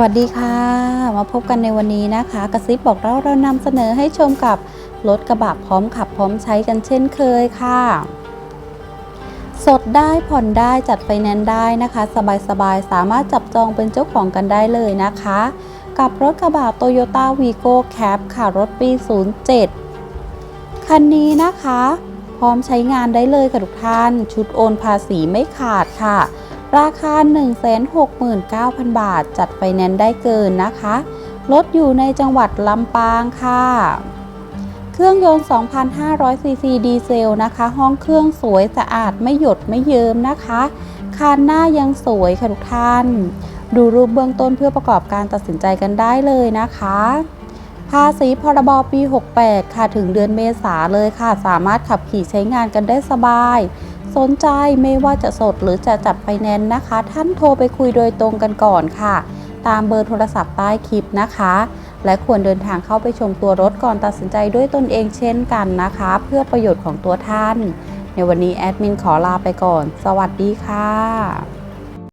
สวัสดีค่ะ มาพบกันในวันนี้นะคะ กระซิบบอกเราเรานำเสนอให้ชมกับรถกระบะพร้อมขับพร้อมใช้กันเช่นเคยค่ะ สดได้ผ่อนได้จัดไฟแนนซ์ได้นะคะ สบายๆสามารถจับจองเป็นเจ้าของกันได้เลยนะคะ กับรถกระบะ Toyota Vigo Cab ค่ะ รถปี 07 คันนี้นะคะ พร้อมใช้งานได้เลยค่ะทุกท่าน ชุดโอนภาษีไม่ขาดค่ะ ราคา 169,000 บาท จัดไฟแนนซ์ได้เกินนะคะ รถอยู่ในจังหวัดลำปางค่ะ เครื่องยนต์ 2,500 ซีซีดีเซลนะคะ ห้องเครื่องสวยสะอาดไม่หยดไม่เยิ้มนะคะคานหน้ายังสวยค่ะทุกท่าน ดูรูปเบื้องต้นเพื่อประกอบการตัดสินใจกันได้เลยนะคะ ภาษีพรบปี 68 ค่ะ ถึงเดือนเมษาเลยค่ะ สามารถขับขี่ใช้งานกันได้สบาย สนใจไม่ว่าจะสดหรือจะจัดไฟแนนซ์นะคะ ท่านโทรไปคุยโดยตรงกันก่อนค่ะ ตามเบอร์โทรศัพท์ใต้คลิปนะคะ และควรเดินทางเข้าไปชมตัวรถก่อนตัดสินใจด้วยตนเองเช่นกันนะคะ เพื่อประโยชน์ของตัวท่าน ในวันนี้แอดมินขอลาไปก่อน สวัสดีค่ะ